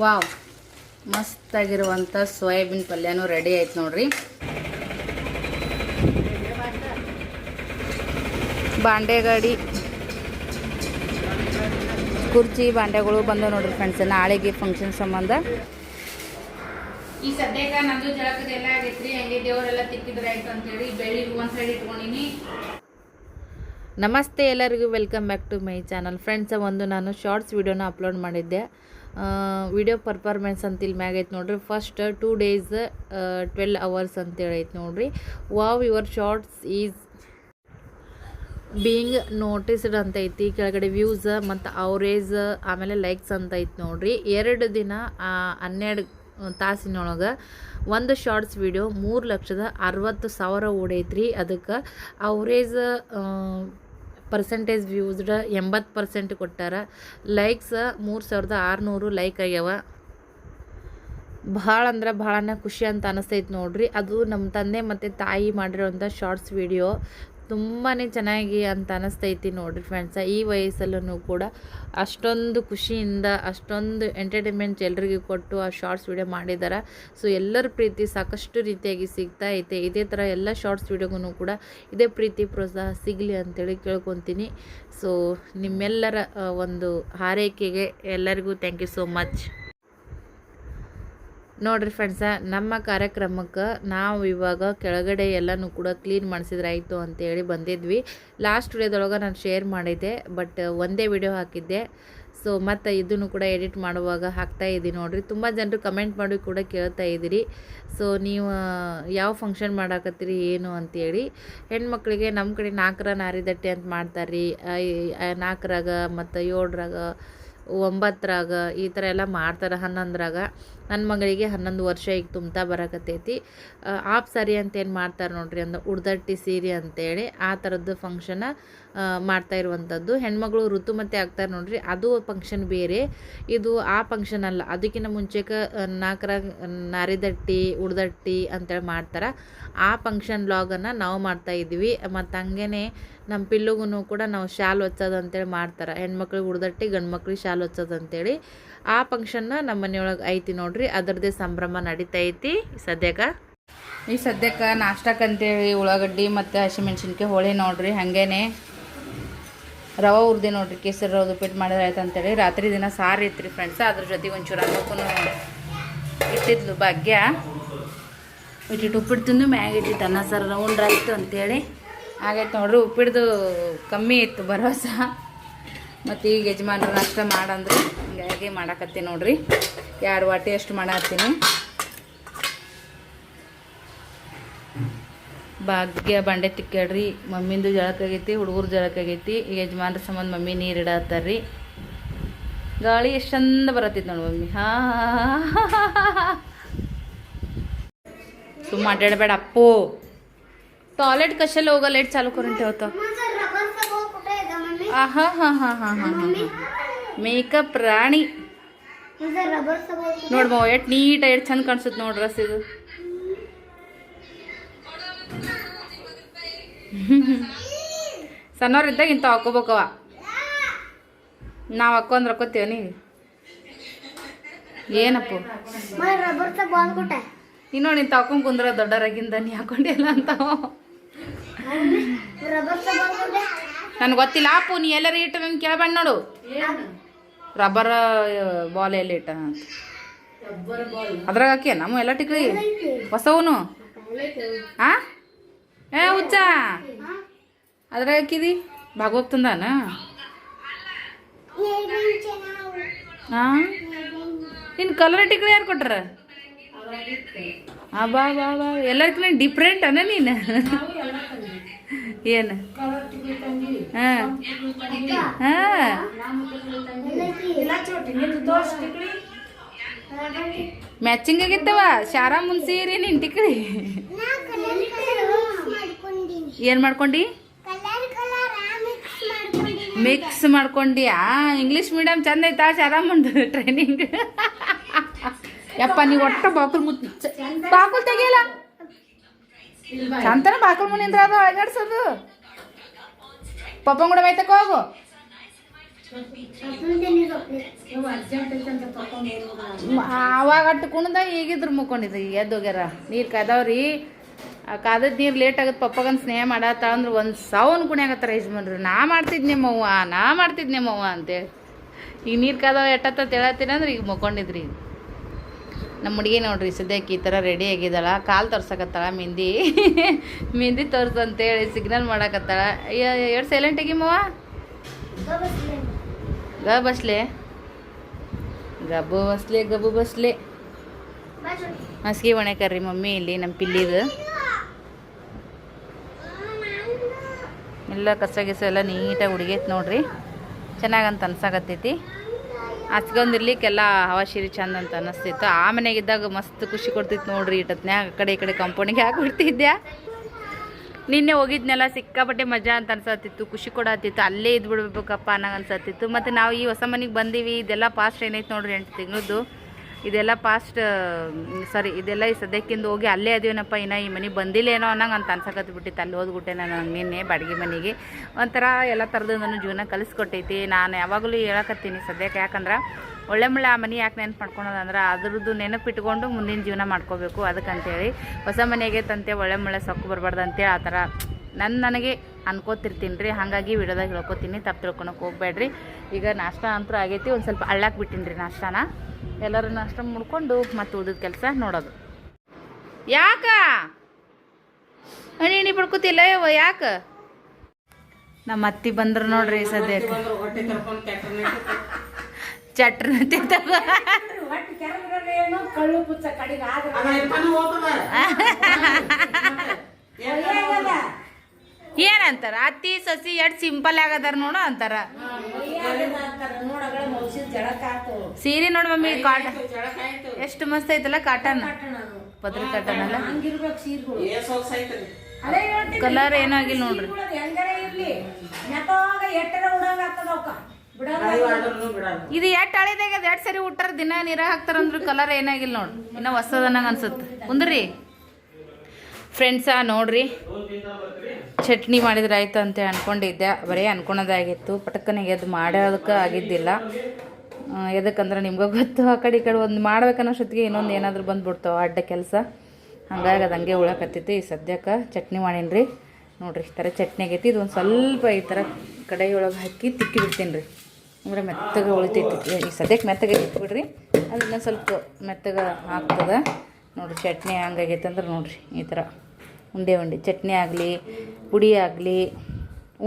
Wow. ಮಸ್ತಾಗಿರುವಂಥ soybean ಪಲ್ಯನೂ ready ಆಯ್ತು ನೋಡ್ರಿ. ಬಾಂಡೆಗಾಡಿ ಕುರ್ಚಿ ಬಾಂಡೆಗಳು ಬಂದವು ನೋಡ್ರಿ ಫ್ರೆಂಡ್ಸ್ ನಾಳೆಗೆ ಫಂಕ್ಷನ್ ಸಂಬಂಧ. ಈ ಸದ್ಯಕ್ಕೆ ನಂದು ಜಳಕದೆಲ್ಲ ಆಗೈತ್ರಿ. ಹಂಗೆ ದೇವರೆಲ್ಲ ತಿಕ್ಕಿದ್ರೆ ಆಯ್ತು ಅಂತೇಳಿ ಬೆಳ್ಳಿ ಒಂದು ಸೈಡ್ ಇಟ್ಕೊಂಡಿನಿ. ನಮಸ್ತೆ ಎಲ್ಲರಿಗೂ. Welcome back to my channel friends ಒಂದು ನಾನು ಶಾರ್ಟ್ಸ್ ವಿಡಿಯೋನ ಅಪ್ಲೋಡ್ ಮಾಡಿದ್ದೆ. ವಿಡಿಯೋ ಪರ್ಫಾರ್ಮೆನ್ಸ್ ಅಂತ ಇಲ್ಲಿ ಮ್ಯಾಗ ಐತೆ ನೋಡ್ರಿ. First two days twelve hours ಅಂತೇಳಿ ಐತೆ ನೋಡ್ರಿ. Wow your shorts is being noticed ಅಂತ ಐತಿ. ಕೆಳಗಡೆ ವ್ಯೂಸ್ ಮತ್ತು ಅವರೇಜ್ ಆಮೇಲೆ ಲೈಕ್ಸ್ ಅಂತ ಐತಿ ನೋಡ್ರಿ. ಎರಡು ದಿನ ಹನ್ನೆರಡು ತಾಸಿನೊಳಗೆ ಒಂದು ಶಾರ್ಟ್ಸ್ ವಿಡಿಯೋ ಮೂರು ಲಕ್ಷದ ಅರವತ್ತು ಸಾವಿರ ಓಡೈತ್ರಿ. ಅದಕ್ಕೆ ಅವರೇಜ್ ಪರ್ಸೆಂಟೇಜ್ ವ್ಯೂಸ್ಡ್ ಎಂಬತ್ತು ಪರ್ಸೆಂಟ್ ಕೊಟ್ಟಾರ. ಲೈಕ್ಸ್ ಮೂರು ಸಾವಿರದ ಆರುನೂರು ಲೈಕ್ ಆಗ್ಯಾವ. ಭಾಳ ಅಂದ್ರೆ ಭಾಳನೇ ಖುಷಿ ಅಂತ ಅನಿಸ್ತೈತೆ ನೋಡ್ರಿ. ಅದು ನಮ್ಮ ತಂದೆ ಮತ್ತು ತಾಯಿ ಮಾಡಿರೋಂಥ ಶಾರ್ಟ್ಸ್ ವಿಡಿಯೋ ತುಂಬಾ ಚೆನ್ನಾಗಿ ಅಂತ ಅನಿಸ್ತೈತಿ ನೋಡಿರಿ ಫ್ರೆಂಡ್ಸ ಈ ವಯಸ್ಸಲ್ಲೂ ಕೂಡ ಅಷ್ಟೊಂದು ಖುಷಿಯಿಂದ, ಅಷ್ಟೊಂದು ಎಂಟರ್ಟೈನ್ಮೆಂಟ್ ಎಲ್ರಿಗೂ ಕೊಟ್ಟು ಆ ಶಾರ್ಟ್ಸ್ ವೀಡಿಯೋ ಮಾಡಿದ್ದಾರೆ ಸೊ ಎಲ್ಲರ ಪ್ರೀತಿ ಸಾಕಷ್ಟು ರೀತಿಯಾಗಿ ಸಿಗ್ತಾ ಐತೆ. ಇದೇ ಥರ ಎಲ್ಲ ಶಾರ್ಟ್ಸ್ ವೀಡಿಯೋಗೂ ಕೂಡ ಇದೇ ಪ್ರೀತಿ, ಪ್ರೋತ್ಸಾಹ ಸಿಗಲಿ ಅಂತೇಳಿ ಕೇಳ್ಕೊತೀನಿ. ಸೊ ನಿಮ್ಮೆಲ್ಲರ ಒಂದು ಹಾರೈಕೆಗೆ ಎಲ್ಲರಿಗೂ ಥ್ಯಾಂಕ್ ಯು ಸೋ ಮಚ್ ನೋಡ್ರಿ ಫ್ರೆಂಡ್ಸ ನಮ್ಮ ಕಾರ್ಯಕ್ರಮಕ್ಕೆ ನಾವು ಇವಾಗ ಕೆಳಗಡೆ ಎಲ್ಲನೂ ಕೂಡ ಕ್ಲೀನ್ ಮಾಡಿಸಿದ್ರೆ ಆಯಿತು ಅಂತೇಳಿ ಬಂದಿದ್ವಿ. ಲಾಸ್ಟ್ ವಿಡಿಯೋದೊಳಗೆ ನಾನು ಶೇರ್ ಮಾಡಿದ್ದೆ ಬಟ್ ಒಂದೇ ವಿಡಿಯೋ ಹಾಕಿದ್ದೆ. ಸೊ ಮತ್ತು ಇದನ್ನು ಕೂಡ ಎಡಿಟ್ ಮಾಡುವಾಗ ಹಾಕ್ತಾ ಇದ್ದೀನಿ ನೋಡಿರಿ. ತುಂಬ ಜನರು ಕಮೆಂಟ್ ಮಾಡಿ ಕೂಡ ಕೇಳ್ತಾ ಇದ್ದೀರಿ ಸೊ ನೀವು ಯಾವ ಫಂಕ್ಷನ್ ಮಾಡಾಕತ್ತೀರಿ, ಏನು ಅಂತೇಳಿ. ಹೆಣ್ಮಕ್ಳಿಗೆ ನಮ್ಮ ಕಡೆ ನಾಲ್ಕರ ನಾರಿದಟ್ಟೆ ಅಂತ ಮಾಡ್ತಾರೆ ರೀ ನಾಲ್ಕರಾಗ ಮತ್ತು ಏಳರಾಗ ಒಂಬತ್ತರಾಗ ಈ ಥರ ಎಲ್ಲ ಮಾಡ್ತಾರೆ, ಹನ್ನೊಂದರಾಗ. ನನ್ನ ಮಗಳಿಗೆ ಹನ್ನೊಂದು ವರ್ಷ ಈಗ ತುಂಬ್ತಾ ಬರಕತ್ತೈತಿ. ಆಪ್ ಸರಿ ಅಂತ ಏನು ಮಾಡ್ತಾರೆ ನೋಡ್ರಿ ಅಂದ್ರೆ ಉಡ್ದಟ್ಟಿ ಸೀರೆ ಅಂತೇಳಿ ಆ ಥರದ್ದು ಫಂಕ್ಷನ ಮಾಡ್ತಾ ಇರುವಂಥದ್ದು. ಹೆಣ್ಮಗಳು ಋತುಮತಿ ಆಗ್ತಾರೆ ನೋಡ್ರಿ. ಅದು ಫಂಕ್ಷನ್ ಬೇರೆ. ಇದು ಆ ಫಂಕ್ಷನ್ ಅಲ್ಲ. ಅದಕ್ಕಿಂತ ಮುಂಚೆಕ ನಾಲ್ಕರ ನಾರಿದಟ್ಟಿ ಉಡ್ದಟ್ಟಿ ಅಂತೇಳಿ ಮಾಡ್ತಾರೆ. ಆ ಫಂಕ್ಷನ್ ಲಾಗನ್ನು ನಾವು ಮಾಡ್ತಾ ಇದ್ವಿ ಮತ್ತು ಹಂಗೇನೆ ನಮ್ಮ ಪಿಲ್ಲುಗೂ ಕೂಡ ನಾವು ಶಾಲ್ ಹೊಚ್ಚೋದು ಅಂತೇಳಿ ಮಾಡ್ತಾರೆ. ಹೆಣ್ಮಕ್ಳಿಗೆ ಉಡ್ದಟ್ಟಿ ಗಂಡು ಮಕ್ಳಿಗೆ ಶಾಲ್ ಹೊಚ್ಚೋದು ಅಂತೇಳಿ. ಆ ಫಂಕ್ಷನ್ನ ನಮ್ಮ ಮನೆಯೊಳಗೆ ಐತಿ ನೋಡ್ರಿ. ಅದರದ್ದೇ ಸಂಭ್ರಮ ನಡೀತಾ ಐತಿ. ಸದ್ಯಕ್ಕೆ? ಈ ಸದ್ಯಕ್ಕೆ ನಾಷ್ಟಕ್ಕೆ ಅಂತೇಳಿ ಉಳ್ಳಾಗಡ್ಡಿ ಮತ್ತು ಹಸಿಮೆಣ್ಸಿನ್ಕಾಯಿ ಹೋಳಿ ನೋಡ್ರಿ. ಹಾಗೇನೆ ರವೆ ಉರ್ದಿ ನೋಡ್ರಿ, ಕೇಸರಿ ರವೆ ಉಪ್ಪಿಟ್ಟು ಮಾಡಿದ್ರೆ ಆಯ್ತು ಅಂತೇಳಿ ರಾತ್ರಿ ದಿನ ಸಾರು ಇತ್ತು ಫ್ರೆಂಡ್ಸ್ ಅದ್ರ ಜೊತೆಗೆ ಒಂಚೂರು ಅನ್ನಕ್ಕೂ ಇಟ್ಟಿದ್ಲು ಭಾಗ್ಯ. ಇಟ್ಟಿಟ್ಟು ಉಪ್ಪಿಟ್ಟು ತಿಂದು ಮ್ಯಾಗ ಇಟ್ಟಿತ್ತು ಅನ್ನ ಸಾರು, ರೌಂಡ್ ಆಯಿತು ಅಂತೇಳಿ. ಆಗೈತೆ ನೋಡ್ರಿ, ಉಪ್ಪಿಡ್ದು ಕಮ್ಮಿ ಇತ್ತು ಭರವಸೆ. ಮತ್ತು ಈಗ ಯಜಮಾನ್ರು ನಾಷ್ಟ ಮಾಡಂದ್ರೆ. ಹಿಂಗಾಗಿ ಮಾಡಾಕತ್ತೀನಿ ನೋಡ್ರಿ. ಎರಡು ವಾಟಿ ಅಷ್ಟು ಮಾಡತ್ತೀನಿ. ಭಾಗ್ಯ ಬಂಡೆ ತಿಕ್ಕಾಡ್ರಿ ಮಮ್ಮಿಂದು ಜಳಕಾಗೈತಿ ಹುಡುಗರು ಜಳಕಾಗೈತಿ ಈಗ ಯಜಮಾನ್ರ ಸಂಬಂಧ ಮಮ್ಮಿ ನೀರು ಇಡತ್ತಾರ್ರಿ ಗಾಳಿ ಎಷ್ಟು ಚಂದ ಬರತ್ತೈತಿ ನೋಡಿ ಮಮ್ಮಿ ಹಾ ಸುಮ್ಮ ಅಡ್ಡಾಡಬೇಡ ಅಪ್ಪು ಟಾಯ್ಲೆಟ್ ಕಶಲ್ಲ ಹೋಗಲ್ಲ ಲೈಟ್ ಚಾಲು ಕರೆಂಟ್ ಹೋತ ಹಾ ಹಾ ಹಾ ಹಾ ಹಾ ಮೇಕಪ್ ರಾಣಿ ನೋಡ್ಬೋ ಎಷ್ಟು ನೀಟಾಗಿ ಎಷ್ಟು ಚಂದ ಕಾಣಿಸುತ್ತೆ ನೋಡ್ರಸ್ ಇದು ಸಣ್ಣವ್ರಿದ್ದಾಗ ಇಂಥ ಹಾಕೋಬೇಕವ ನಾವು ಹಾಕೊಂಡ್ ಹಾಕೋತೀವ ನೀವು? ಏನಪ್ಪ? ನೀನು ನೋಡಿ ಇಂಥ ಹಾಕೊಂಡ್ ಕುಂದ್ರ ದೊಡ್ಡರಾಗಿಂದ ನೀ ಹಾಕೊಂಡಿಲ್ಲ ಅಂತ. ನನ್ಗೆ ಗೊತ್ತಿಲ್ಲ. ಅಪ್ಪು ನೀ ಎಲ್ಲರ ಇಟ್ಟು ನನ್ಗೆ ಕೇಳಬೇಡ ನೋಡು. ರಬ್ಬರ್ ಬಾಲ್ ಎಲ್ಲಿ ಇಟ್ಟ ಅಂತ ಅದ್ರಾಗ ಹಾಕಿ ನಮ್ಮ ಎಲ್ಲ ಟಿಕ್ರಿ ಹೊಸವನು? ಆ? ಏ, ಹುಚ್ಚ. ಅದ್ರ ಹಾಕಿದಿ? ಭಾಗವತ್ ಇನ್ ಹಾ ಕಲರ್ ಟಿಕ್ಳಿ ಯಾರು ಕೊಟ್ರ? ಆ, ಬಾ ಬಾ ಬಾ. ಎಲ್ಲರ್ಕಿನ ಡಿಫ್ರೆಂಟ್ ಅನ ನೀನು? ಏನು? ಹಾಂ ಮ್ಯಾಚಿಂಗ್ ಆಗಿತ್ತವ? ಶಾರಾ, ಮುನ್ಸೀರಿ ನಿನ್ ಟಿಕ್ಳಿ ಏನ್ ಮಾಡ್ಕೊಂಡಿ? ಮಿಕ್ಸ್ ಮಾಡ್ಕೊಂಡಿಯಾ? ಇಂಗ್ಲಿಷ್ ಮೀಡಿಯಂ ಚಂದ ಐತಾ? ಶಾರಾಮಂದು ಟ್ರೈನಿಂಗ್ ಯಪ್ಪ, ನೀವು ಒಟ್ಟ ಬಾಕುಲ್ ಮುತ್ ಬಾಕುಲ್ ತೆಗಿಯಲ್ಲ? ಚಂತನ ಬಾಕುಲ್ ಮುನಿಂದ್ರ ಅದು ಅಳಗಾಡ್ಸೋದು. ಪಪ್ಪ ಕೂಡ ಬೈತಕ್ಕ ಹೋಗು. ಅವಾಗ ಅಟ್ಟು ಕುಣ್ದ ಈಗಿದ್ರು ಮುಕ್ಕೊಂಡಿದ್ರಿ ಈಗ ಎದ್ದೋಗ್ಯಾರ. ನೀರು ಕಾದವ್ರಿ ಆ ಕಾದದ ನೀರು ಲೇಟ್ ಆಗುತ್ತೆ ಪಪ್ಪಗನ್ ಸ್ನೇಹ ಮಾಡತ್ತ ಅಂದ್ರೆ ಒಂದು ಸಾವನ್ ಕುಣಿಯಾಗತ್ತಾರ ಯಜಮಾನ್ರು. ನಾ ಮಾಡ್ತಿದ್ ನಿಮ್ಮವ್ವ ನಾ ಮಾಡ್ತಿದ್ ನಿಮ್ಮವ್ವ ಅಂತೇಳಿ. ಈಗ ನೀರು ಕಾದವ ಎಟ್ಟತ್ತ ತಿಳತ್ತೀನಿ ಅಂದ್ರೆ ಈಗ ಮುಕ್ಕೊಂಡಿದ್ರಿ. ನಮ್ಮ ಹುಡುಗಿ ನೋಡ್ರಿ ಸದ್ಯಕ್ಕೆ ಈ ಥರ ರೆಡಿ ಆಗಿದ್ದಾಳ ಕಾಲು ತೋರ್ಸಕತ್ತಾಳ ಮೆಹಂದಿ ಮೆಹಂದಿ ತೋರ್ಸು ಅಂತೇಳಿ ಸಿಗ್ನಲ್ ಮಾಡಕತ್ತಾಳ. ಎರಡು ಸೈಲೆಂಟ್ ಆಗಿಮ್ಮವ್ವ ಗ ಬಸ್ಲೆ. ಗಬ್ಬು ಬಸ್ಲೆ ಗಬ್ಬು ಬಸ್ಲೆ. ಹಸ್ಗಿ ಒಣಕರ್ರಿ ಮಮ್ಮಿ ಇಲ್ಲಿ ನಮ್ಮ ಪಿಲ್ಲಿದು. ಎಲ್ಲ ಕಸ ಗಿಸ ಎಲ್ಲ ನೀಟಾಗಿ ಹುಡುಗೈತೆ ನೋಡ್ರಿ. ಚೆನ್ನಾಗಂತ ಅನ್ಸಾಕತ್ತೈತಿ. ಹಚ್ಕೊಂಡಿರ್ಲಿಕ್ಕೆಲ್ಲ ಹವಾ ಶಿರಿ ಚಂದ ಅಂತ ಅನ್ನಿಸ್ತಿತ್ತು ಆ ಮನೆಗಿದ್ದಾಗ ಮಸ್ತ್ ಖುಷಿ ಕೊಡ್ತಿತ್ತು ನೋಡ್ರಿ ಇಟ್ಟತ್ನ್ಯಾಗ ಆ ಕಡೆ ಈ ಕಡೆ ಕಂಪೌಂಡಿಗೆ ಹಾಕ್ಬಿಡ್ತಿದ್ದೆ ನಿನ್ನೆ ಹೋಗಿದ್ನೆಲ್ಲ ಸಿಕ್ಕಾಪಟ್ಟೆ ಮಜಾ ಅಂತ ಅನ್ಸತ್ತಿತ್ತು ಖುಷಿ ಕೊಡತ್ತಿತ್ತು ಅಲ್ಲೇ ಇದ್ಬಿಡ್ಬೇಕಪ್ಪ ಅನ್ನೋ ಅನ್ಸತ್ತಿತ್ತು ಮತ್ತು ನಾವು ಈ ಹೊಸ ಮನೆಗೆ ಬಂದೀವಿ. ಇದೆಲ್ಲ ಪಾಸ್ಟ್ ಏನೈತೆ ನೋಡ್ರಿ ಎಂಟು ತಿಂಗಳದ್ದು. ಇದೆಲ್ಲ ಪಾಸ್ಟ್ ಸಾರಿ ಇದೆಲ್ಲ ಈ ಸದ್ಯಕ್ಕಿಂದ ಹೋಗಿ ಅಲ್ಲೇ ಅದೇನಪ್ಪ, ಇನ್ನು ಈ ಮನೆಗೆ ಬಂದಿಲ್ಲೇನೋ ಅನ್ನಂಗೆ ಅಂತ ಅನ್ಸಕತ್ತು ಬಿಟ್ಟಿತ್ತು. ಅಲ್ಲಿ ಹೋದ್ಬಿಟ್ಟೆ ನಾನು ನಿನ್ನೆ ಬಾಡಿಗೆ ಮನೆಗೆ. ಒಂಥರ ಎಲ್ಲ ಥರದ್ದು ನಾನು ಜೀವನ ಕಲಿಸ್ಕೊಟ್ಟೈತಿ. ನಾನು ಯಾವಾಗಲೂ ಹೇಳಕತ್ತೀನಿ ಸದ್ಯಕ್ಕೆ. ಯಾಕಂದ್ರೆ ಒಳ್ಳೆ ಮುಳ್ಳೆ ಆ ಮನೆ ಯಾಕೆ ನೆನಪು ಮಾಡ್ಕೊಳೋದಂದ್ರೆ ಅದ್ರದ್ದು ನೆನಪಿಟ್ಕೊಂಡು ಮುಂದಿನ ಜೀವನ ಮಾಡ್ಕೋಬೇಕು ಅದಕ್ಕಂತೇಳಿ. ಹೊಸ ಮನೆಗೆ ತಂತೆ ಒಳ್ಳೆ ಮುಳ್ಳೆ ಸೊಕ್ಕು ಬರಬಾರ್ದು ಅಂತೇಳಿ ಆ ಥರ ನನ್ನ ನನಗೆ ಅನ್ಕೋತಿರ್ತೀನಿ ರೀ. ಹಾಗಾಗಿ ವಿಡಿಯೋದಾಗ ಹೇಳ್ಕೊತೀನಿ ತಪ್ಪು ತಿಳ್ಕೊಳಕ್ಕೆ ಹೋಗ್ಬೇಡ್ರಿ. ಈಗ ನಾಷ್ಟ ಅಂತೂ ಆಗೈತಿ ಒಂದು ಸ್ವಲ್ಪ ಅಳ್ಳಾಕ್ ಬಿಟ್ಟಿನಿ ರೀ ನಾಷ್ಟಾನ. ಎಲ್ಲರೂ ನಾಷ್ಟ ಮುಡ್ಕೊಂಡು ಮತ್ತೆ ಉಳಿದ ಕೆಲಸ ನೋಡೋದು. ಯಾಕ? ಅಣ್ಣಿ ಪಡ್ಕೋತಿಲ್ಲ ಯಾಕ? ನಮ್ಮ ಅತ್ತಿ ಬಂದ್ರು ನೋಡ್ರಿ ಸದ್ಯಕ್ಕೆ. ಚಟ್ರ ಏನಂತಾರ? ಅತ್ತಿ ಸಸಿ ಎಡ್ ಸಿಂಪಲ್ ಆಗದಾರ ನೋಡು ಅಂತಾರ. ಸೀರೆ ನೋಡು ಮಮ್ಮಿ ಕಾಟನ್ ಎಷ್ಟು ಮಸ್ತ್ ಐತಲ್ಲ ಕಾಟನ್ ಪದ್ರ ಕಾಟನ್ ಅಲ್ಲ? ಕಲರ್ ಏನಾಗಿಲ್ಲ ನೋಡ್ರಿ. ಇದು ಎಟ್ ಹಳಿದಾಗ ಎಟ್ ಸರಿ ಉಟ್ಟಾರ ದಿನ ನೀರ ಹಾಕ್ತಾರ ಅಂದ್ರ ಕಲರ್ ಏನಾಗಿಲ್ಲ ನೋಡ್ರಿ ಇನ್ನ ಹೊಸದನ್ನ ಅನ್ಸುತ್ತೆ ಕುಂದ್ರಿ ಫ್ರೆಂಡ್ಸ ನೋಡ್ರಿ. ಚಟ್ನಿ ಮಾಡಿದ್ರೆ ಆಯ್ತು ಅಂತ ಅನ್ಕೊಂಡಿದ್ದೆ. ಬರೀ ಅನ್ಕೊಳೋದಾಗಿತ್ತು. ಪಟಕ್ಕನೆ ಅದು ಮಾಡೋದಕ್ಕೆ ಆಗಿದ್ದಿಲ್ಲ. ಎದಕ್ಕಂದ್ರೆ ನಿಮ್ಗೆ ಗೊತ್ತು, ಆ ಕಡೆ ಈ ಕಡೆ ಒಂದು ಮಾಡ್ಬೇಕನ್ನೋಷ್ಟೊತ್ತಿಗೆ ಇನ್ನೊಂದು ಏನಾದರೂ ಬಂದುಬಿಡ್ತಾವೆ, ಅಡ್ಡ ಕೆಲಸ. ಹಂಗಾಗಿ ಅದು ಹಂಗೆ ಉಳಕತ್ತೈತಿ ಈ ಸದ್ಯಕ್ಕೆ ಚಟ್ನಿ ಮಾಡೀನಿ ರೀ ನೋಡಿರಿ, ಈ ಥರ ಚಟ್ನಿ ಆಗೈತಿ. ಇದು ಸ್ವಲ್ಪ ಈ ಥರ ಕಡಾಯಿ ಒಳಗೆ ಹಾಕಿ ತಿಕ್ಕಿ ಬಿಡ್ತೀನಿ ರೀ ಅಂದ್ರೆ ಮೆತ್ತಗೆ ಉಳಿತೈತಿ. ಈ ಸದ್ಯಕ್ಕೆ ಮೆತ್ತಗೆ ಇಟ್ಬಿಡ್ರಿ ಅದನ್ನ ಸ್ವಲ್ಪ ಮೆತ್ತಗೆ ಆಗ್ತದೆ. ನೋಡಿರಿ, ಚಟ್ನಿ ಹಂಗಾಗೈತೆ ಅಂದ್ರೆ ನೋಡಿರಿ, ಈ ಥರ ಉಂಡೆ ಉಂಡೆ. ಚಟ್ನಿ ಆಗಲಿ ಪುಡಿ ಆಗಲಿ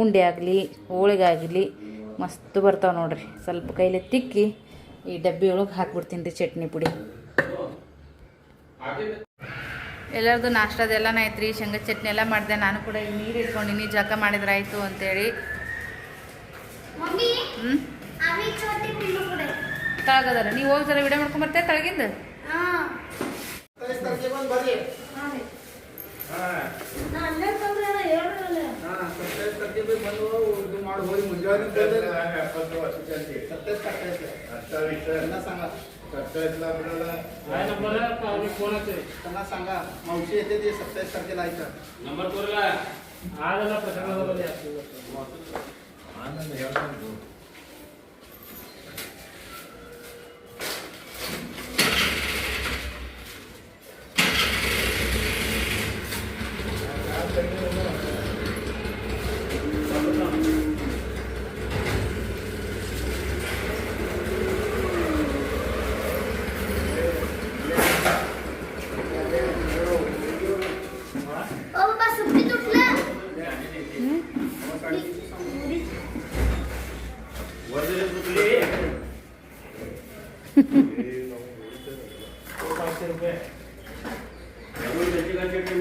ಉಂಡೆ ಆಗಲಿ ಹೋಳಿಗೆ ಆಗಲಿ ಮಸ್ತ್ ಬರ್ತಾವೆ ನೋಡ್ರಿ. ಸ್ವಲ್ಪ ಕೈಲಿ ತಿಕ್ಕಿ ಈ ಡಬ್ಬಿ ಒಳಗೆ ಹಾಕ್ಬಿಡ್ತೀನಿ ರೀ ಚಟ್ನಿ ಪುಡಿ. ಎಲ್ಲರದು ನಾಷ್ಟದೆಲ್ಲನ ಐತ್ರಿ? ಶೇಂಗಾ ಚಟ್ನಿ ಎಲ್ಲ ಮಾಡಿದೆ. ನಾನು ಕೂಡ ಈಗ ನೀರು ಇಟ್ಕೊಂಡಿನಿ. ಜಳಕ ಮಾಡಿದ್ರೆ ಆಯಿತು ಅಂತೇಳಿ ಹ್ಞೂ ಅವಿ ಚೋಟಿ ಪಿಲ್ಲು ಕೊಡೆ. ತಳಗದಾರ. ನೀವು ಹೋಗಿ ಸಲ ವಿಡಿಯೋ ಮಾಡ್ಕೊಂಬರ್ತೀಯ ತಳಗಿಂದ? ಹಾ ನಾ ಅಲ್ಲೇ ತಂದ್ರೆ ಹೇಳ್ರಲ್ಲ त्यांना सांगा मावशी येते ते सत्तावीस तारखेला ऐका नंबर कोरला आजला प्रसंगामध्ये ओ त्याची काय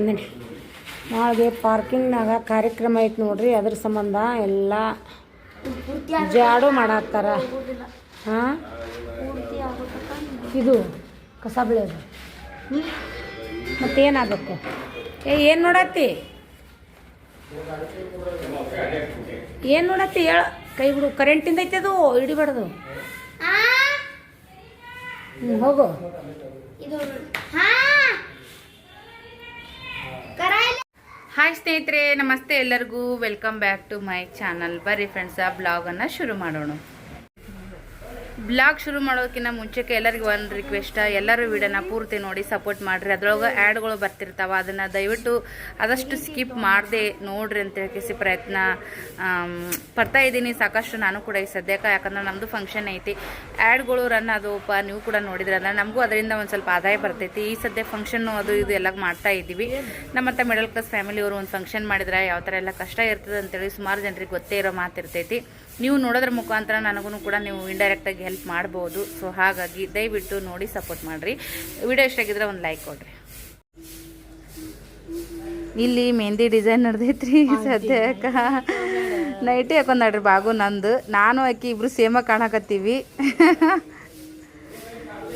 ತೊಗೊಂಡಿನಿ ನಾಳೆ ಪಾರ್ಕಿಂಗ್ನಾಗ ಕಾರ್ಯಕ್ರಮ ಐತೆ ನೋಡ್ರಿ, ಅದ್ರ ಸಂಬಂಧ ಎಲ್ಲ ಜಾಡು ಮಾಡತ್ತಾರ ಹಾಂ? ಇದು ಕಸ ಬೆಳೆಯೋದು. ಮತ್ತೆ ಮತ್ತೇನಾಗಬೇಕು ಏ, ಏನು ನೋಡತ್ತಿ? ಏನು ನೋಡತ್ತಿ? ಹೇಳ. ಕೈ ಬಿಡು. ಕರೆಂಟಿಂದ ಐತೆ ಅದು, ಹಿಡಿಬಾರ್ದು. ಹ್ಞೂ ಹೋಗು ಇದು ಹಾ ಕರ ಇಲ್ಲ ಹಾಯ್ ಸ್ನೇಹಿತರೆ, ನಮಸ್ತೆ ಎಲ್ಲರಿಗೂ. Welcome back to my channel ಬರ್ರಿ ಫ್ರೆಂಡ್ಸ್ ಆ ಬ್ಲಾಗನ್ನು ಶುರು ಮಾಡೋಣ. ಬ್ಲಾಗ್ ಶುರು ಮಾಡೋದಕ್ಕಿಂತ ಮುಂಚೆಕ್ಕೆ ಎಲ್ಲರಿಗೂ ಒಂದು ರಿಕ್ವೆಸ್ಟ್ ಎಲ್ಲರೂ ವಿಡಿಯೋನ ಪೂರ್ತಿ ನೋಡಿ ಸಪೋರ್ಟ್ ಮಾಡಿರಿ. ಅದ್ರೊಳಗೆ ಆ್ಯಡ್ಗಳು ಬರ್ತಿರ್ತಾವೆ, ಅದನ್ನು ದಯವಿಟ್ಟು ಆದಷ್ಟು ಸ್ಕಿಪ್ ಮಾಡದೆ ನೋಡ್ರಿ ಅಂತ ಹೇಳಿ ಪ್ರಯತ್ನ. ಪಡ್ತಾ ಇದ್ದೀನಿ, ಸಾಕಷ್ಟು ನಾನು ಕೂಡ ಈ ಸದ್ಯಕ್ಕೆ, ಯಾಕಂದ್ರೆ ನಮ್ಮದು ಫಂಕ್ಷನ್ ಐತಿ. ಆ್ಯಡ್ಗಳು ರನ್ ಅದಪ್ಪ ನೀವು ಕೂಡ ನೋಡಿದ್ರಲ್ಲ ನಮಗೂ ಅದರಿಂದ ಒಂದು ಸ್ವಲ್ಪ ಆದಾಯ ಬರ್ತೈತಿ. ಈ ಸದ್ಯ ಫಂಕ್ಷನ್ನು ಅದು ಇದು ಎಲ್ಲ ಮಾಡ್ತಾ ಇದ್ದೀವಿ. ನಮ್ಮತ್ತ ಮಿಡಲ್ ಕ್ಲಾಸ್ ಫ್ಯಾಮಿಲಿಯವರು ಒಂದು ಫಂಕ್ಷನ್ ಮಾಡಿದ್ರೆ ಯಾವ ಥರ ಎಲ್ಲ ಕಷ್ಟ ಇರ್ತದೆ ಅಂತೇಳಿ ಸುಮಾರು ಜನರಿಗೆ ಗೊತ್ತೇ ಇರೋ ಮಾತಿರ್ತೈತಿ. ನೀವು ನೋಡೋದ್ರ ಮುಖಾಂತರ ನನಗೂ ಕೂಡ ನೀವು ಇಂಡೈರೆಕ್ಟಾಗಿ ಹೆಲ್ಪ್ ಮಾಡ್ಬೋದು. ಸೊ ಹಾಗಾಗಿ ದಯವಿಟ್ಟು ನೋಡಿ ಸಪೋರ್ಟ್ ಮಾಡಿರಿ. ವಿಡಿಯೋ ಇಷ್ಟ ಆಗಿದ್ರೆ ಒಂದು ಲೈಕ್ ಕೊಡ್ರಿ. ಇಲ್ಲಿ ಮೆಹಂದಿ ಡಿಸೈನ್ ನಡೆದೈತ್ರಿ ಸದ್ಯಕ್ಕೆ. ನೈಟಿ ಹಾಕೊಂಡ್ರಿ ಬಾಗು ನಂದು. ನಾನು ಅಕ್ಕಿ ಇಬ್ರು ಸೇಮ ಕಾಣಕತ್ತೀವಿ.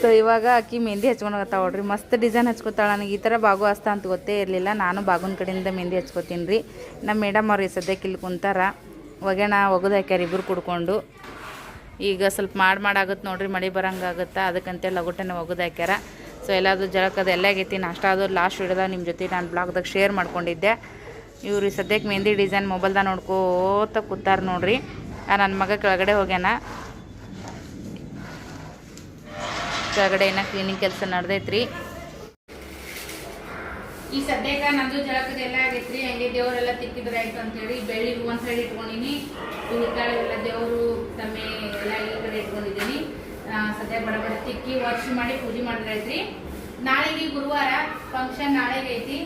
ಸೊ ಇವಾಗ ಅಕ್ಕಿ ಮೆಹಂದಿ ಹಚ್ಕೊಂಡು ಹೋಗ್ತಾ ನೋಡ್ರಿ. ಮಸ್ತ್ ಡಿಸೈನ್ ಹಚ್ಕೋತಾಳ. ನನಗೆ ಈ ಥರ ಬಾಗು ಅಸ್ತ ಅಂತ ಗೊತ್ತೇ ಇರಲಿಲ್ಲ. ನಾನು ಬಾಗುನ ಕಡೆಯಿಂದ ಮೆಹಂದಿ ಹಚ್ಕೋತೀನಿ ರೀ. ನಮ್ಮ ಮೇಡಮ್ ಅವ್ರಿಗೆ ಸದ್ಯಕ್ಕೆ ಇಲ್ಲಿ ಕುಂತಾರ. ಒಗೆಣ ಒಗದು ಹಾಕ್ಯಾರ ಇಬ್ಬರು ಕುಡ್ಕೊಂಡು. ಈಗ ಸ್ವಲ್ಪ ಮಾಡಿ ಮಾಡಾಗುತ್ತೆ ನೋಡ್ರಿ, ಮಳೆ ಬರೋಂಗಾಗುತ್ತೆ ಅದಕ್ಕಂತೆ ಲಗುಟನೆ ಒಗದು ಹಾಕ್ಯಾರ. ಸೊ ಎಲ್ಲಾದರೂ ಜಳಕದ ಎಲ್ಲ ಆಗೈತಿ. ನಾಷ್ಟ ಅದು ಲಾಸ್ಟ್ ವಿಡಿಯೋದಾಗ ನಿಮ್ಮ ಜೊತೆ ನಾನು ಬ್ಲಾಗ್ದಾಗ ಶೇರ್ ಮಾಡ್ಕೊಂಡಿದ್ದೆ. ಇವ್ರಿ ಸದ್ಯಕ್ಕೆ ಮೆಹಂದಿ ಡಿಸೈನ್ ಮೊಬೈಲ್ದಾಗ ನೋಡ್ಕೋತ ಕೂತಾರ ನೋಡ್ರಿ. ನನ್ನ ಮಗ ಕೆಳಗಡೆ ಹೋಗ್ಯಾನ. ಕೆಳಗಡೆ ಏನೋ ಕ್ಲೀನಿಂಗ್ ಕೆಲಸ ನಡೆದೈತ್ರಿ. ಈ ಸದ್ಯಕ್ಕೆ ನಂದು ಜಳಕದ ಎಲ್ಲ ಆಗೈತ್ರಿ. ಹಂಗೆ ದೇವರೆಲ್ಲ ತಿಕ್ಕಿದ್ರೆ ಆಯ್ತು ಅಂತೇಳಿ ಬೆಳ್ಳಿ ಒಂದ್ ಸೈಡ್ ಇಟ್ಕೊಂಡಿನಿ ಎಲ್ಲ ದೇವರು ತಮ್ಮೆ ಎಲ್ಲ ಈ ಕಡೆ ಇಟ್ಕೊಂಡಿದ್ದೀನಿ. ಸದ್ಯ ಬಡ ಬಡ ತಿಕ್ಕಿ ವಾಶ್ ಮಾಡಿ ಪೂಜೆ ಮಾಡಿದ್ರೈತ್ರಿ ನಾಳೆಗೆ ಗುರುವಾರ ಫಂಕ್ಷನ್ ನಾಳೆಗೆ ಐತಿ.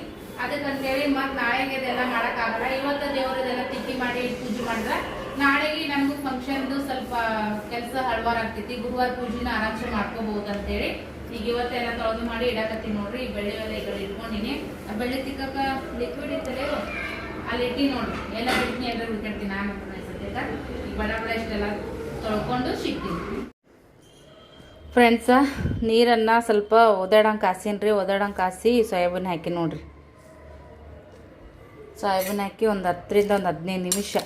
ಅದಕ್ಕಂತೇಳಿ ಮತ್ತೆ ನಾಳೆಗೆ ಅದೆಲ್ಲ ಮಾಡೋಕ್ಕಾಗಲ್ಲ. ಇವತ್ತು ದೇವರದೆಲ್ಲ ತಿಕ್ಕಿ ಮಾಡಿ ಪೂಜೆ ಮಾಡಿದ್ರೆ ನಾಳೆಗೆ ನಮಗೂ ಫಂಕ್ಷನ್ದು ಸ್ವಲ್ಪ ಕೆಲಸ ಹಳವಾರ ಆಗ್ತೈತಿ ಗುರುವಾರ ಪೂಜೆನ ಆರಾಮ್ಸೆ ಮಾಡ್ಕೋಬಹುದು ಅಂತೇಳಿ ಈಗ ಇವತ್ತೆಲ್ಲ ತೊಳೆದು ಮಾಡಿ ಇಡಕತ್ತೀನಿ ನೋಡ್ರಿ. ಈ ಬೆಳ್ಳಿ ಎಲ್ಲ ಈ ಕಡೆ ಇಟ್ಕೊಂಡಿನಿ. ಆ ಬೆಳ್ಳಿ ತಿಕ್ಕಕ ಲಿಕ್ವಿಡ್ ಇರ್ತದೆ ಅಲ್ಲಿ ಇಟ್ಟಿ ನೋಡ್ರಿ. ಎಲ್ಲ ಬಿಡ್ತೀನಿ ಎಲ್ಲರೂ ಹುಡ್ಕಾಡ್ತೀನಿ ನಾನು ಸದ್ಯಕ್ಕೆ. ಈಗ ಬಡ ಬಡ ಇಷ್ಟೆಲ್ಲ ತೊಳ್ಕೊಂಡು ಸಿಗ್ತೀನಿ. ಫ್ರೆಂಡ್ಸ ನೀರನ್ನು ಸ್ವಲ್ಪ ಒದಾಡಂಗೆ ಕಾಸೀನಿ ರೀ ಒದಾಡಂಗೆ ಕಾಸಿ ಸೋಯಾಬೀನ್ ಹಾಕಿ ನೋಡ್ರಿ. ಸೋಯಾಬೀನ್ ಹಾಕಿ ಒಂದು ಹತ್ತರಿಂದ ಒಂದು ಹದಿನೈದು ನಿಮಿಷ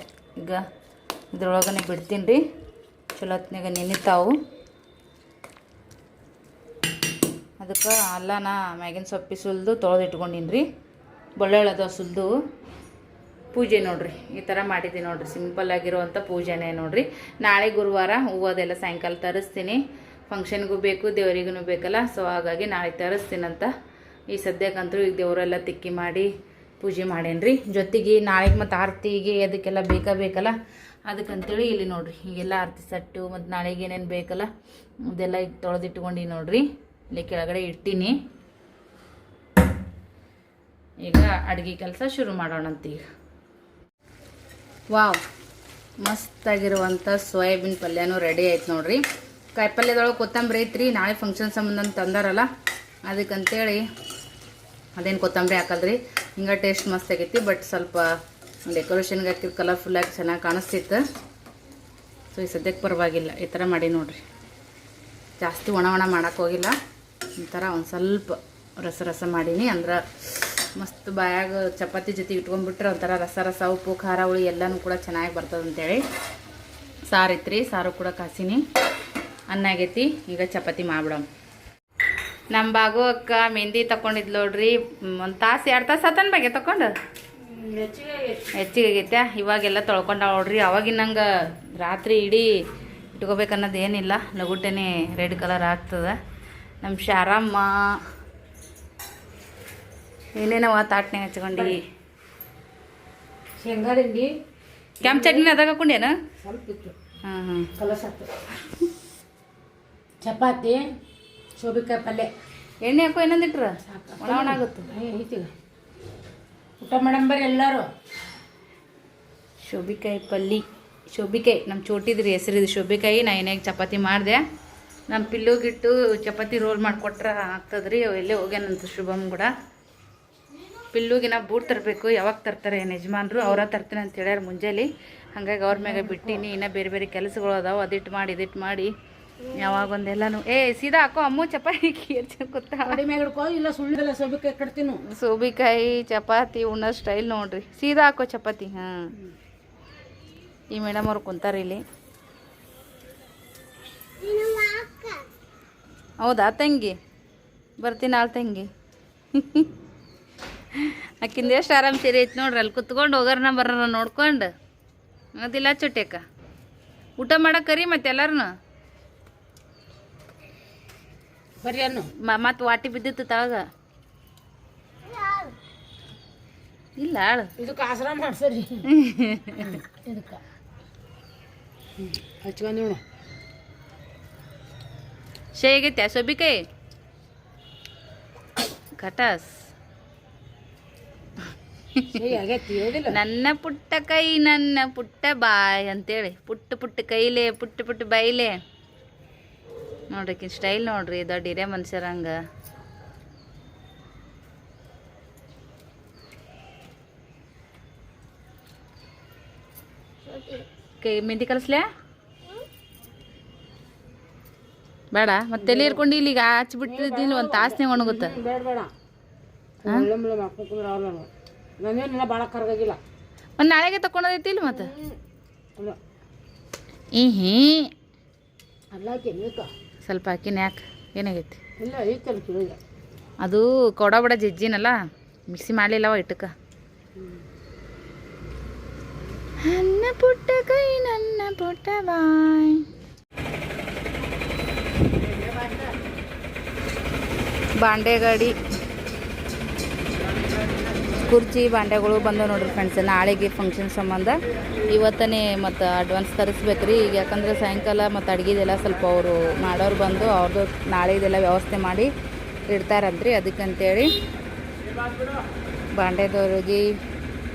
ಈಗ ಇದ್ರೊಳಗನೆ ಬಿಡ್ತೀನಿ ರೀ. ಚಲೋ ಹೊತ್ನಾಗ ನೆನಿತಾವು. ಅದಕ್ಕೆ ಅಲ್ಲನ ಮ್ಯಾಗಿನ ಸೊಪ್ಪಿ ಸುಲಿದು ತೊಳೆದು ಇಟ್ಕೊಂಡೀನಿ ರೀ ಬೆಳ್ಳುಳ್ಳದ ಸುಲಿದು. ಪೂಜೆ ನೋಡ್ರಿ, ಈ ಥರ ಮಾಡಿದ್ದೀನಿ ನೋಡ್ರಿ. ಸಿಂಪಲ್ ಆಗಿರುವಂಥ ಪೂಜೆನೇ ನೋಡ್ರಿ. ನಾಳೆ ಗುರುವಾರ ಹೂವು ಅದೆಲ್ಲ ಸಾಯಂಕಾಲ ತರಿಸ್ತೀನಿ. ಫಂಕ್ಷನ್ಗೂ ಬೇಕು, ದೇವರಿಗೂ ಬೇಕಲ್ಲ ಸೊ ಹಾಗಾಗಿ ನಾಳೆ ತರಿಸ್ತೀನಂತ ಈ ಸದ್ಯಕ್ಕಂತೂ ಈಗ ದೇವರೆಲ್ಲ ತಿಕ್ಕಿ ಮಾಡಿ ಪೂಜೆ ಮಾಡೇನ್ರಿ. ಜೊತೆಗೆ ನಾಳೆಗೆ ಮತ್ತು ಆರತಿಗೆ ಅದಕ್ಕೆಲ್ಲ ಬೇಕಾ ಬೇಕಲ್ಲ? ಅದಕ್ಕಂತೇಳಿ ಇಲ್ಲಿ ನೋಡ್ರಿ, ಈಗೆಲ್ಲ ಆರತಿ ಸಟ್ಟು ಮತ್ತು ನಾಳೆಗೆ ಏನೇನು ಬೇಕಲ್ಲ, ಅದೆಲ್ಲ ಈಗ ತೊಳೆದಿಟ್ಕೊಂಡು ನೋಡ್ರಿ. ಇಲ್ಲಿ ಕೆಳಗಡೆ ಇಟ್ಟೀನಿ. ಈಗ ಅಡುಗೆ ಕೆಲಸ ಶುರು ಮಾಡೋಣಂತ ಈಗ ವಾವ್. ಮಸ್ತಾಗಿರುವಂಥ ಸೋಯಾಬೀನ್ ಪಲ್ಯನೂ ರೆಡಿ ಆಯ್ತು ನೋಡ್ರಿ. ಕಾಯಿಪಲ್ಯದೊಳಗೆ ಕೊತ್ತಂಬರಿ ಐತ್ರಿ, ನಾಳೆ ಫಂಕ್ಷನ್ ಸಂಬಂಧ ತಂದಾರಲ್ಲ, ಅದಕ್ಕಂತೇಳಿ ಅದೇನು ಕೊತ್ತಂಬರಿ ಹಾಕಲ್ರಿ. ಹಿಂಗೆ ಟೇಸ್ಟ್ ಮಸ್ತ್ ಆಗೈತಿ ಬಟ್ ಸ್ವಲ್ಪ ಡೆಕೋರೇಷನ್ಗೆ ಹಾಕಿದ ಕಲರ್ಫುಲ್ಲಾಗಿ ಚೆನ್ನಾಗಿ ಕಾಣಿಸ್ತಿತ್ತು. ಸೊ ಈ ಸದ್ಯಕ್ಕೆ ಪರವಾಗಿಲ್ಲ, ಈ ಥರ ಮಾಡಿ ನೋಡ್ರಿ. ಜಾಸ್ತಿ ಒಣ ಒಣ ಮಾಡೋಕ್ಕೋಗಿಲ್ಲ ಈ ಥರ ಒಂದು ಸ್ವಲ್ಪ ರಸ ರಸ ಮಾಡೀನಿ, ಅಂದ್ರೆ ಮಸ್ತ್ ಬಾಯಾಗ ಚಪಾತಿ ಜೊತೆ ಇಟ್ಕೊಂಡ್ಬಿಟ್ರೆ ಒಂಥರ ರಸ ರಸ, ಉಪ್ಪು, ಖಾರ, ಹುಳಿ ಎಲ್ಲನೂ ಕೂಡ ಚೆನ್ನಾಗಿ ಬರ್ತದೆ ಅಂತೇಳಿ. ಸಾರು ಐತ್ರಿ, ಸಾರು ಕೂಡ ಕಾಸಿನಿ. ಅನ್ನ ಆಗೈತಿ, ಈಗ ಚಪಾತಿ ಮಾಡ್ಬಿಡಮ್ ನಮ್ಮ ಬಾಗು ಅಕ್ಕ ಮೆಹಂದಿ ತಗೊಂಡಿದ್ಲು ನೋಡ್ರಿ. ಒಂದು ತಾಸು, ಎರಡು ತಾಸು ಆತನ ಬಗ್ಗೆ ತಕೊಂಡು? ಹೆಚ್ಚಿಗೆ ಆಗೈತೆ ಇವಾಗೆಲ್ಲ ತೊಳ್ಕೊಂಡ ನೋಡ್ರಿ. ಅವಾಗಿನಂಗೆ ರಾತ್ರಿ ಇಡೀ ಇಟ್ಕೋಬೇಕನ್ನೋದು ಏನಿಲ್ಲ. ಲಗುಟೆನೇ ರೆಡ್ ಕಲರ್ ಆಗ್ತದೆ. ನಮ್ಮ ಶಾರಮ್ಮ ಏನೇನವ ತಾಟ್ನಾಗ ಹಚ್ಕೊಂಡು. ಶೇಂಗಾ ಹಿಂಡಿ ಕೆಂಪು ಚಟ್ನಿ ಅದಾಗ ಹಾಕೊಂಡೇನ? ಸ್ವಲ್ಪ ಇತ್ತು. ಹಾಂ ಹಾಂ. ಚಪಾತಿ ಶೋಭಿಕಾಯಿ ಪಲ್ಯ. ಎಣ್ಣೆ ಹಾಕೋ ಏನಂದಿಟ್ರ ಒಣ ಒಣ ಆಗುತ್ತೆ. ಐತಿಗ ಊಟ ಮಾಡಂಬರಿ ಎಲ್ಲರೂ. ಶೋಭಿಕಾಯಿ ಪಲ್ಲಿ. ಶೋಭಿಕಾಯಿ ನಮ್ಮ ಚೋಟಿದ್ರಿ ಹೆಸರಿದು ಶೋಭಿಕಾಯಿ ನಾ ಏನೇ ಚಪಾತಿ ಮಾಡಿದೆ. ನಮ್ಮ ಪಿಲ್ಲುಗಿಟ್ಟು ಚಪಾತಿ ರೋಲ್ ಮಾಡಿಕೊಟ್ರೆ ಆಗ್ತದ್ರಿ ಎಲ್ಲೇ ಹೋಗ್ಯಾನಂತ ಶುಭಮ್ ಕೂಡ. ಪಿಲ್ಲುಗೆ ನಾ ಬೂಟ್ ತರಬೇಕು ಯಾವಾಗ ತರ್ತಾರೆ ಏನು ಯಜಮಾನ್ರು ಅವರ ತರ್ತೀನಿ ಅಂತ ಹೇಳ್ಯಾರ ಮುಂಜಾನೆ. ಹಾಗಾಗಿ ಅವ್ರ ಮ್ಯಾಗ ಬಿಟ್ಟೀನಿ ಇನ್ನೂ ಬೇರೆ ಬೇರೆ ಕೆಲಸಗಳು ಅದಾವೆ ಅದಿಟ್ಟು ಮಾಡಿ ಇದಿಟ್ಟು ಮಾಡಿ. ಯಾವಾಗ ಒಂದೆಲ್ಲನೂ ಏ ಸೀದಾ ಹಾಕೋ ಅಮ್ಮು ಚಪಾತಿ ಇಲ್ಲ ಸೋಬಿಕಾಯಿ ಚಪಾತಿ ಉಣ್ಣೋ ಸ್ಟೈಲ್ ನೋಡ್ರಿ. ಸೀದಾ ಹಾಕೋ ಚಪಾತಿ ಹಾಂ. ಈ ಮೇಡಮ್ ಅವ್ರು ಕುಂತಾರ ಇಲ್ಲಿ. ಹೌದಾ ತಂಗಿ? ಬರ್ತೀನಿ ಆಳ್ ತಂಗಿ. ಆಕಿಂದ ಎಷ್ಟು ಆರಾಮ್ ಸೀರೆ ಐತಿ ನೋಡ್ರಿ. ಅಲ್ಲಿ ಕುತ್ಕೊಂಡು ಹೋಗಾರನ ಬರೋಣ ನೋಡ್ಕೊಂಡು. ಅದಿಲ್ಲ ಚುಟ್ಯಕ್ಕ ಊಟ ಮಾಡಕ್ಕೆ ಕರಿ ಮತ್ತೆ ಎಲ್ಲಾರನು? ಬರ್ರಿ ಅನ್ನು. ಮತ್ತು ವಾಟಿ ಬಿದ್ದಿತ್ತು ತಾವಾಗ ಇಲ್ಲ ಆಳು. ಇದಕ್ಕೆ ಆಸರ ಮಾಡ್ಸರಿ. ಇದಕ್ಕೆ. ಹಚ್ಕೊಂಡು ನೋಡು. ಶೇಗೈತೆ ಸೊಬಿಕಾಯಿ? ಹೇಳಿಲ್ಲ ನನ್ನ ಪುಟ್ಟ ಕೈ ನನ್ನ ಪುಟ್ಟ ಬಾಯ್ ಅಂತೇಳಿ. ಪುಟ್ಟ ಪುಟ್ಟ ಕೈಲೆ ಪುಟ್ಟ ಪುಟ್ಟ ಬಾಯಿಲೆ. ನೋಡ್ರಿ ಸ್ಟೈಲ್ ನೋಡ್ರಿ ದೊಡ್ಡ ಹಿರೇ ಮನುಷ್ಯರ ಹಂಗ. ಕೈ ಮೆಂದಿ ಕಲಸ್ಲೆ? ಬೇಡ ಮತ್ತೆ ಎಲ್ಲಿ ಇರ್ಕೊಂಡು ಇಲ್ಲಿಗ ಹಚ್ಬಿಟ್ಟಿದ್ದೀನಿ ಒಂದು ತಾಸ್ನೇ ಒಣಗುತ್ತೆ. ಭಾಳ ಕರ್ಗಾಗಿಲ್ಲ. ಒಂದು ನಾಳೆಗೆ ತಕೊಂಡೈತಿ ಇಲ್ಲ ಮತ್ತೆ? ಅಲ್ಲ ಈ ಹೀ ಅಲ್ಲ ಕೆಮ್ಮಕ ಸ್ವಲ್ಪ ಹಾಕಿನ ಯಾಕೆ? ಏನಾಗೈತಿ? ಇಲ್ಲ ಐತಲ್ಲ ಕೇಳಿಲ್ಲ ಅದು ಕೊಡಬಡ ಜಜ್ಜಿನಲ್ಲ? ಮಿಕ್ಸಿ ಮಾಡಲಿಲ್ಲವ ಇಟ್ಟಕ್ಕೆ ನನ್ನ ಪುಟ್ಟ ಕೈ ನನ್ನ ಪುಟ್ಟ ಬಾಯ್. ಬಾಂಡೆ ಗಾಡಿ. ಕುರ್ಚಿ, ಬಾಂಡೆಗಳು ಬಂದವು ನೋಡ್ರಿ ಫ್ರೆಂಡ್ಸ್ ನಾಳೆಗೆ ಫಂಕ್ಷನ್ ಸಂಬಂಧ. ಇವತ್ತನೇ ಮತ್ತು ಅಡ್ವಾನ್ಸ್ ತರಿಸ್ಬೇಕು ರೀ ಈಗ ಯಾಕಂದರೆ ಸಾಯಂಕಾಲ ಮತ್ತು ಅಡುಗೆದೆಲ್ಲ ಸ್ವಲ್ಪ ಅವರು ಮಾಡೋರು ಬಂದು ಅವ್ರದ್ದು ನಾಳೆದೆಲ್ಲ ವ್ಯವಸ್ಥೆ ಮಾಡಿ ಇಡ್ತಾರಂತ್ರಿ ಅದಕ್ಕಂತೇಳಿ. ಬಾಂಡೆದವ್ರಿಗೆ,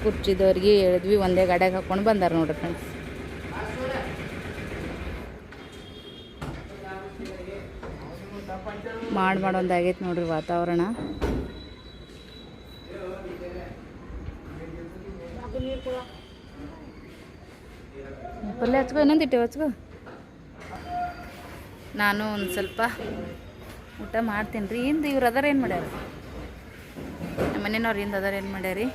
ಕುರ್ಚಿದವ್ರಿಗೆ ಹೇಳಿದ್ವಿ, ಒಂದೇ ಗಾಡ್ಯಾಗ ಹಾಕ್ಕೊಂಡು ಬಂದಾರ ನೋಡ್ರಿ ಫ್ರೆಂಡ್ಸ್ ಮಾಡಿ ಮಾಡೋದಾಗೈತೆ ನೋಡ್ರಿ ವಾತಾವರಣ. ಪಲ್ಯ ಹಚ್ಕೋ ಇನ್ನೊಂದಿಟ್ಟು ಹಚ್ಕೋ. ನಾನು ಒಂದು ಸ್ವಲ್ಪ ಊಟ ಮಾಡ್ತೀನಿ ರೀ. ಇಂದು ಇವ್ರು ಅದಾರ ಏನು ಮಾಡ್ಯಾರ? ನಮ್ಮ ಮನೆಯವ್ರು ಇಂದ ಅದಾರ ಏನು ಮಾಡ್ಯಾರಿ?